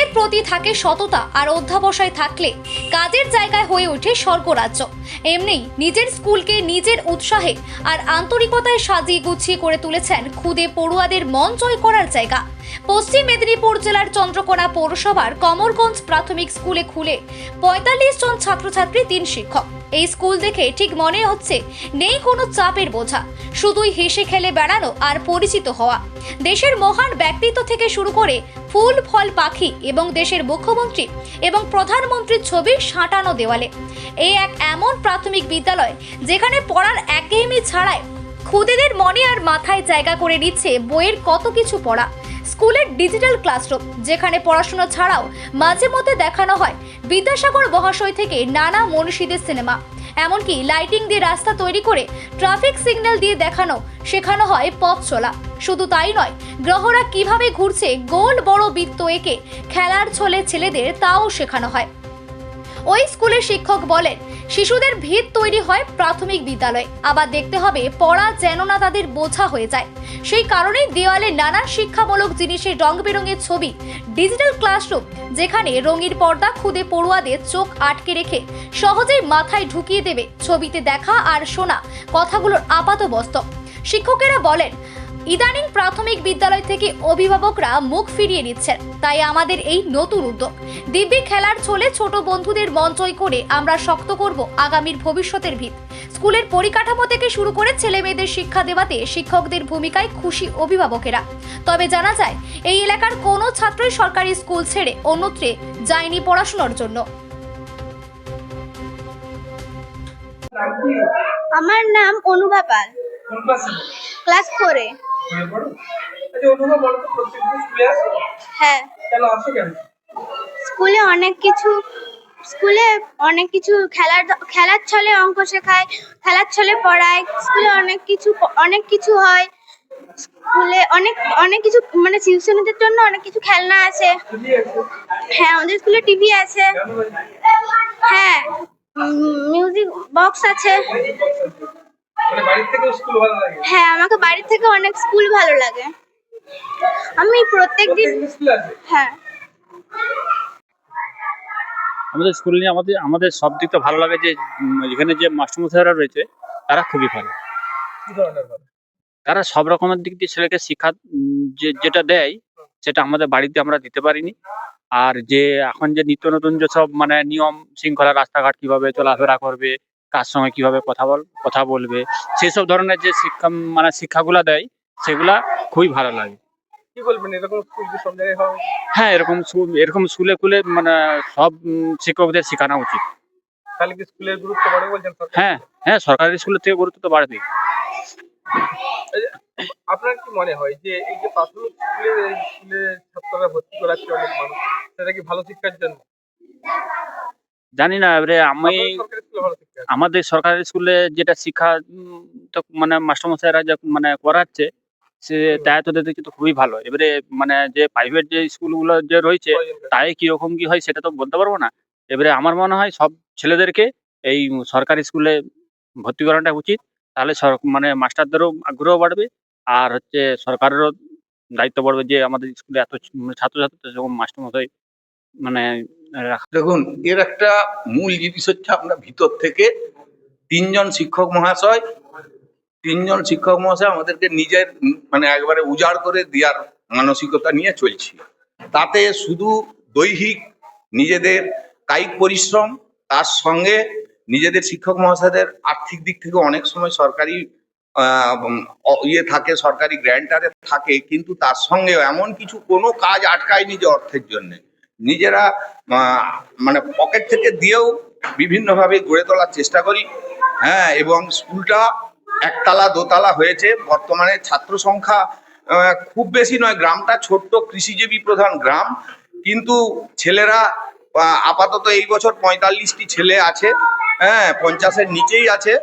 কাজের প্রতি থাকে সততা আর অধ্যাবসায় থাকলে কাজের জায়গায় হয়ে ওঠে স্বর্গরাজ্য। এমনি নিজের স্কুলকে নিজের উৎসাহে আর আন্তরিকতায় সাজিয়ে গুছিয়ে করে তুলেছেন খুদে পড়ুয়াদের মন জয় করার জায়গা। পশ্চিম মেদিনীপুর জেলার চন্দ্রকোনা পৌরসভার কমরগঞ্জ প্রাথমিক স্কুলে খুলে পঁয়তাল্লিশ জন ছাত্রছাত্রী তিন শিক্ষক। এই স্কুল দেখে ঠিক মনে হচ্ছে নেই কোনো চাপের বোঝা, শুধুই হেসে খেলে বেড়ানো আর পরিচিত হওয়া। দেশের মহান ব্যক্তিত্ব থেকে শুরু করে ফুল ফল পাখি এবং দেশের মুখ্যমন্ত্রী এবং প্রধানমন্ত্রীর ছবি সাঁটানো দেওয়ালে। এই এক এমন প্রাথমিক বিদ্যালয় যেখানে পড়ার একঘেয়েমি ছাড়াই খুদেদের মনে আর মাথায় জায়গা করে নিচ্ছে বইয়ের কত কিছু পড়া। স্কুলের ডিজিটাল ক্লাসরুম, যেখানে পড়াশোনা ছাড়াও মাঝে মধ্যে দেখানো হয় বিদ্যাসাগর মহাশয় থেকে নানা মনীষীদের সিনেমা। এমনকি লাইটিং দিয়ে রাস্তা তৈরি করে ট্রাফিক সিগন্যাল দিয়ে দেখানো, শেখানো হয় পথ চলা শুধু তাই নয়, গ্রহরা কীভাবে ঘুরছে, গোল বড় বৃত্ত এঁকে খেলার ছলে ছেলেদের তাও শেখানো হয়। ওই স্কুলের শিক্ষক বলেন, শিশুদের ভিত তৈরি হয় প্রাথমিক বিদ্যালয়ে। আবার দেখতে হবে, পড়া যেন না তাদের বোঝা হয়ে যায়। সেই কারণেই দেওয়ালে নানান শিক্ষামূলক জিনিসের রং বেরঙের ছবি, ডিজিটাল ক্লাসরুম, যেখানে রঙিন পর্দা, খুদে পড়ুয়াদের চোখ আটকে রেখে সহজেই মাথায় ঢুকিয়ে দেবে। ছবিতে দেখা আর শোনা কথাগুলোর আপাত বাস্তব শিক্ষকেরা বলেন ইদানিং প্রাথমিক বিদ্যালয় থেকে অভিভাবকরা মুখ ফিরিয়ে নিচ্ছেন। তাই আমাদের এই নতুন উদ্যোগ। দিব্যি খেলার ছলে ছোট বন্ধুদের মন জয় করে আমরা শক্ত করব আগামীর ভবিষ্যতের ভিত। স্কুলের পরিকাঠামো থেকে শুরু করে ছেলে মেয়েদের শিক্ষা দেওয়াতে শিক্ষকদের ভূমিকায় খুশি অভিভাবকেরা। তবে জানা যায় এই এলাকার কোনো ছাত্রই সরকারি স্কুল ছেড়ে অন্যত্রে যায়নি পড়াশোনার জন্য। আমার নাম অনুভা পাল। ক্লাস ফোরে। পড়ে পড়ো? আচ্ছা অনুভব বলো তো প্রত্যেকদিন স্কুলে আসো? হ্যাঁ। কেন আসো কেন? স্কুলে অনেক কিছু স্কুলে অনেক কিছু খেলার খেলার ছলে অঙ্ক শেখায় খেলার ছলে পড়ায় স্কুলে অনেক কিছু অনেক কিছু হয়। স্কুলে অনেক অনেক কিছু মানে শিশু জন্য অনেক কিছু খেলনা আছে। হ্যাঁ আমাদের স্কুলে টিভি আছে। হ্যাঁ? মিউজিক বক্স আছে। মানে বাড়ির থেকে স্কুল ভালো লাগে? হ্যাঁ আমাকে বাড়ি থেকে অনেক স্কুল ভালো লাগে। আমি প্রত্যেক দিন প্রত্যেকদিন হ্যাঁ। আমাদের স্কুল নিয়ে আমাদের আমাদের সব দিক থেকে ভালো লাগে যে এখানে যে মাস্টারমশাইরা রয়েছে তারা খুবই ভালো। কি ধরনের ভালো? তারা সব রকমের দিক দিয়ে ছেলেকে শিক্ষা যে যেটা দেয় সেটা আমাদের বাড়িতে আমরা দিতে পারিনি। আর যে এখন যে নিত্য নতুন যেসব মানে নিয়ম শৃঙ্খলা রাস্তাঘাট কীভাবে চলাফেরা করবে কার সঙ্গে কীভাবে কথা বল কথা বলবে সেই সব ধরনের যে শিক্ষা মানে শিক্ষাগুলা দেয় সেগুলা খুবই ভালো লাগে। কি বলবেন এরকম স্কুল কি সব জায়গায় হয়? হ্যাঁ এরকম এরকম স্কুলে খুলে মানে সব শিক্ষকদের শেখানো উচিত। তাহলে কি স্কুলের গুরুত্ব বাড়ে বলছেন হ্যাঁ হ্যাঁ সরকারি স্কুলের থেকে গুরুত্ব তো বাড়বেই। আপনার কি মনে হয় যে এই যে প্রাথমিক স্কুলে স্কুলে ছাত্ররা ভর্তি করাচ্ছে অনেক মানুষ সেটা কি ভালো শিক্ষার জন্য? জানি না এবারে আমি? আমাদের সরকারি স্কুলে যেটা শিক্ষা তো মানে মাস্টারমশাইরা যে মানে করাচ্ছে সে দায়িত্ব দিচ্ছে তো খুবই ভালো। এবারে মানে যে প্রাইভেট যে স্কুলগুলো যে রয়েছে তাই কীরকম কি হয় সেটা তো বলতে পারব না। এবারে আমার মনে হয় সব ছেলেদেরকে এই সরকারি স্কুলে ভর্তি করাটা উচিত। তাহলে সর- মানে মাস্টারদেরও আগ্রহ বাড়বে আর হচ্ছে সরকারেরও দায়িত্ব বাড়বে যে আমাদের স্কুলে এত মানে ছাত্রছাত্রী যখন মাস্টারমশাই মানে দেখুন, এর একটা মূল জিনিস হচ্ছে আমরা ভিতর থেকে তিনজন শিক্ষক মহাশয়, তিনজন শিক্ষক মহাশয় আমাদেরকে নিজের মানে একবারে উজাড় করে দেওয়ার মানসিকতা নিয়ে চলছি। তাতে শুধু দৈহিক নিজেদের কায়িক পরিশ্রম, তার সঙ্গে নিজেদের শিক্ষক মহাশয়দের আর্থিক দিক থেকে অনেক সময় সরকারি ইয়ে থাকে, সরকারি গ্র্যান্টারে থাকে, কিন্তু তার সঙ্গে এমন কিছু কোনো কাজ আটকায়নি যে অর্থের জন্য। নিজেরা মানে পকেট থেকে দিয়েও বিভিন্নভাবে গড়ে তোলার চেষ্টা করি। হ্যাঁ এবং স্কুলটা একতলা, দোতলা হয়েছে। বর্তমানে ছাত্র সংখ্যা খুব বেশি নয়। গ্রামটা ছোট্ট, কৃষিজীবী প্রধান গ্রাম। কিন্তু ছেলেরা আপাতত এই বছর পঁয়তাল্লিশটি ছেলে আছে। হ্যাঁ পঞ্চাশের নিচেই আছে।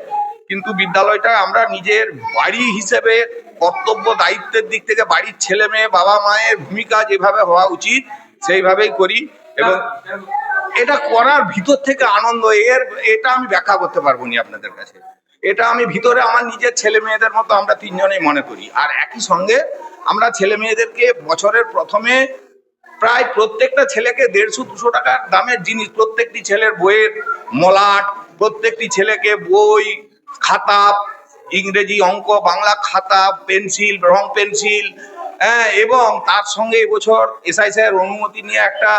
কিন্তু বিদ্যালয়টা আমরা নিজের বাড়ি হিসেবে, কর্তব্য, দায়িত্বের দিক থেকে বাড়ির ছেলে মেয়ে বাবা মায়ের ভূমিকা যেভাবে হওয়া উচিত সেইভাবেই করি এবং এটা করার ভিতর থেকে আনন্দ, এর, এটা আমি ব্যাখ্যা করতে পারব না আপনাদের কাছে। এটা আমি ভিতরে আমার নিজের ছেলে মেয়েদের মতো আমরা তিনজনেই মনে করি। আর একই সঙ্গে আমরা ছেলে মেয়েদেরকে বছরের প্রথমে প্রায় প্রত্যেকটা ছেলেকে দেড়শো, দুশো টাকার দামের জিনিস, প্রত্যেকটি ছেলের বইয়ের মলাট, প্রত্যেকটি ছেলেকে বই, খাতা, ইংরেজি অঙ্ক, বাংলা খাতা, পেন্সিল, রং পেন্সিল এবং তার সঙ্গে এবছর এসআই স্যার অনুমতি নিয়ে একটা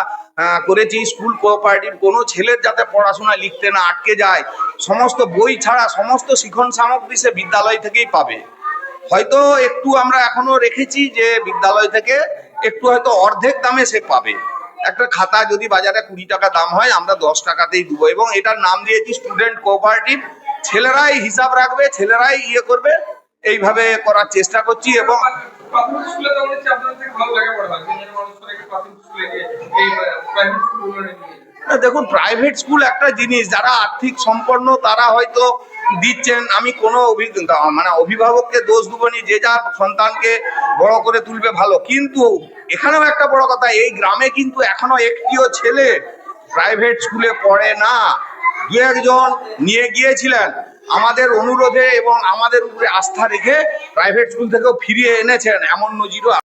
করেছি স্কুল কোঅপারেটিভ। কোনো ছেলের যাতে পড়াশোনা লিখতে না আটকে যায়, সমস্ত বই ছাড়া সমস্ত শিক্ষণ সামগ্রী সে বিদ্যালয় থেকেই পাবে। হয়তো একটু আমরা এখনও রেখেছি যে বিদ্যালয় থেকে একটু হয়তো অর্ধেক দামে সে পাবে। একটা খাতা যদি বাজারে কুড়ি টাকা দাম হয়, আমরা দশ টাকাতেই দেবো। এবং এটার নাম দিয়েছি স্টুডেন্ট কোঅপারেটিভ। ছেলেরাই হিসাব রাখবে, ছেলেরাই ইয়ে করবে। এইভাবে করার চেষ্টা করছি এবং প্রাথমিক স্কুলে মনে হচ্ছে আপনাদের থেকে ভালো লাগে পড়া মানুষ প্রাথমিক স্কুলে গিয়ে এই প্রাইভেট স্কুলগুলো দেখুন প্রাইভেট স্কুল একটা জিনিস, যারা আর্থিক সম্পন্ন, তারা হয়তো দিচ্ছেন, আমি কোনো মানে অভিভাবককে দোষ দেবো নি, যে যার সন্তানকে বড় করে তুলবে, ভালো। কিন্তু এখানেও একটা বড় কথা, এই গ্রামে কিন্তু এখনও একটিও ছেলে প্রাইভেট স্কুলে পড়ে না। দু একজন নিয়ে গিয়েছিলেন আমাদের অনুরোধে এবং আমাদের উপরে আস্থা রেখে প্রাইভেট স্কুল থেকেও ফিরিয়ে এনেছেন এমন নজিরও